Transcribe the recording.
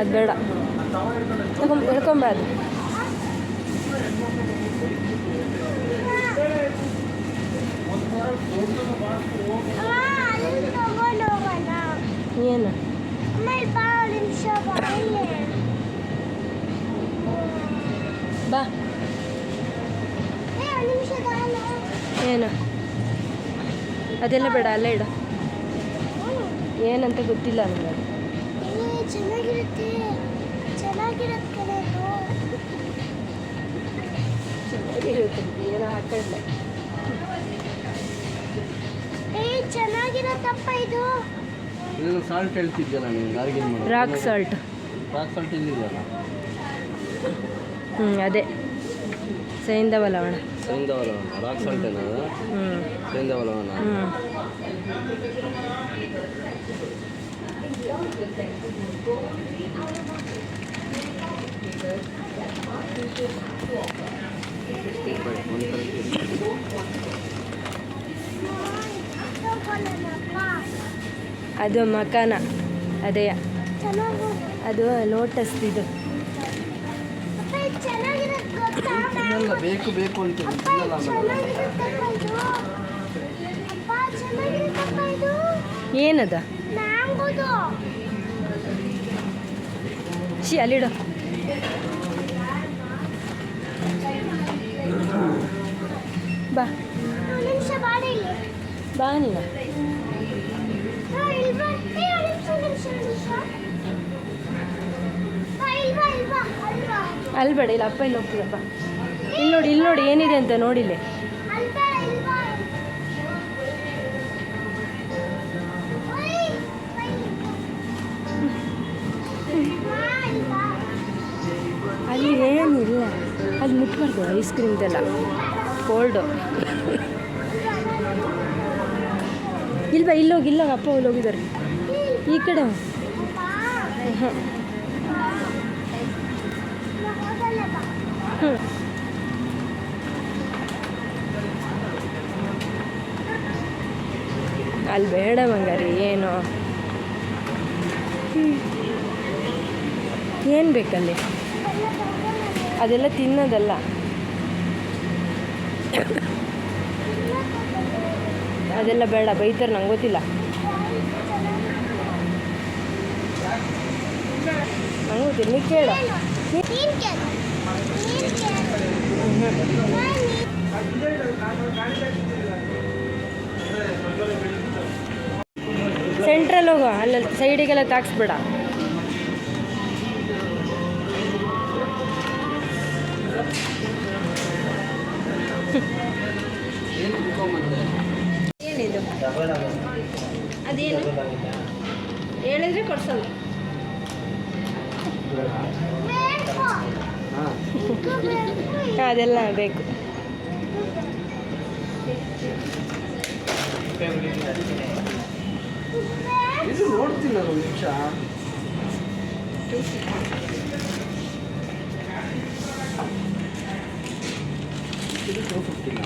ಅದು ಬೇಡ. ಇಳ್ಕೊಂಬಾರ್ದು. ಏನು? ಬಾ. ಏನು? ಅದೆಲ್ಲ ಬೇಡ ಅಲ್ಲೇ ಇಡ. ಏನಂತ ಗೊತ್ತಿಲ್ಲ ನನಗೆ ಚೆನ್ನಾಗಿರುತ್ತೆ. ಚೆನ್ನಾಗಿರತ್ತೆ ಕಣೆ ಚೆನ್ನಾಗಿರುತ್ತೆ ಏನೋ ಹಾಕೊಂಡೆ ಏ ಚೆನ್ನಾಗಿರತ್ತಪ್ಪ ಇದು. ಇದನ್ನು ಸಾಲ್ಟ್ ಹೇಳ್ತಿದ್ದೆ ನಾನು ಮಾಡೋದು? ರಾಕ್ ಸಾಲ್ಟ್ ರಾಕ್ ಸಾಲ್ಟ್ ಇಲ್ಲಿದೆಯಲ್ಲ ಹ್ಞೂ ಅದೇ. ಸೈಂಧವ ಲವಣ ಸೈಂಧವ ಲವಣ ರಾಕ್ ಸಾಲ್ಟ್ ಏನದು? ಹ್ಞೂ ಸೈಂಧವ ಲವಣ ಹ್ಞೂ. ಅದು ಮಕಾನ ಅದೇ. ಅದು ಲೋಟಸ್ ಇದು. ಅಪ್ಪ ಇದು ಚೆನ್ನಾಗಿರತ್ತೆ ಗೊತ್ತಾ ಇದೆಲ್ಲ ಬೇಕು ಬೇಕು ಅಂತ ಅಪ್ಪ ಶಿ ಅಲ್ಲಿಡು ಬಾ ಬಾ ನೀನು ಹಾ, ಇಲ್ಲಿ ಬಾ. ಏ, ಒಂದ್ ನಿಮಿಷ, ಒಂದ್ ನಿಮಿಷ, ಒಂದ್ ನಿಮಿಷ. ಬಾ, ಇಲ್ಲಿ ಬಾ, ಅಲ್ಲಿ ಬಾ. ಅಲ್ಲಿ ಬೇಡ ಇಲ್ಲ ಅಪ್ಪ ಇಲ್ಲಿ ಹೋಗ್ತೀರಪ್ಪ ಇಲ್ಲಿ ನೋಡಿ ಇಲ್ಲಿ ನೋಡಿ ಏನಿದೆ ಅಂತ ನೋಡಿಲ್ಲಿ ಅಲ್ಲಿ ಏನಿಲ್ಲ. ಅಲ್ಲಿ ಮುಟ್ಬಾರ್ದು ಐಸ್ ಕ್ರೀಮ್ದೆಲ್ಲ ಕೋಲ್ಡು ಇಲ್ಲಿ ಬಾ ಇಲ್ಲೋಗಿ ಇಲ್ಲೋಗಿ, ಅಪ್ಪ ಹೋಗಿದ್ದಾರೆ. ಈ ಕಡೆ ಹಾಂ. ಹ್ಮ್. ಅಲ್ಲಿ ಬೇಡ ಬಂಗಾರಿ ಏನು? ಏನು ಬೇಕಲ್ಲಿ? ಅದೆಲ್ಲ ತಿನ್ನೋದಲ್ಲ. ಅದೆಲ್ಲ ಬೇಡ, ಬೈತಾರೆ, ನಂಗೆ ಗೊತ್ತಿಲ್ಲ. ನಂಗೆ ಗೊತ್ತಿಲ್ಲ ನೀ ಕೇಳ. ಸೆಂಟ್ರಲ್ ಹೋಗೋ, ಅಲ್ಲಲ್ಲಿ ಸೈಡಿಗೆಲ್ಲ ತಾಕ್ಸ್ಬೇಡ. ಏನಿದು? ಅದೇನು? ಹೇಳಿದ್ರೆ ಕೊಡ್ಸಲ್ಲ. ಅದೆಲ್ಲ ಬೇಕು. ಇದು ನೋಡ್ತೀನಿ ನಾನು ನಿಮಿಷ. あてるってことっ。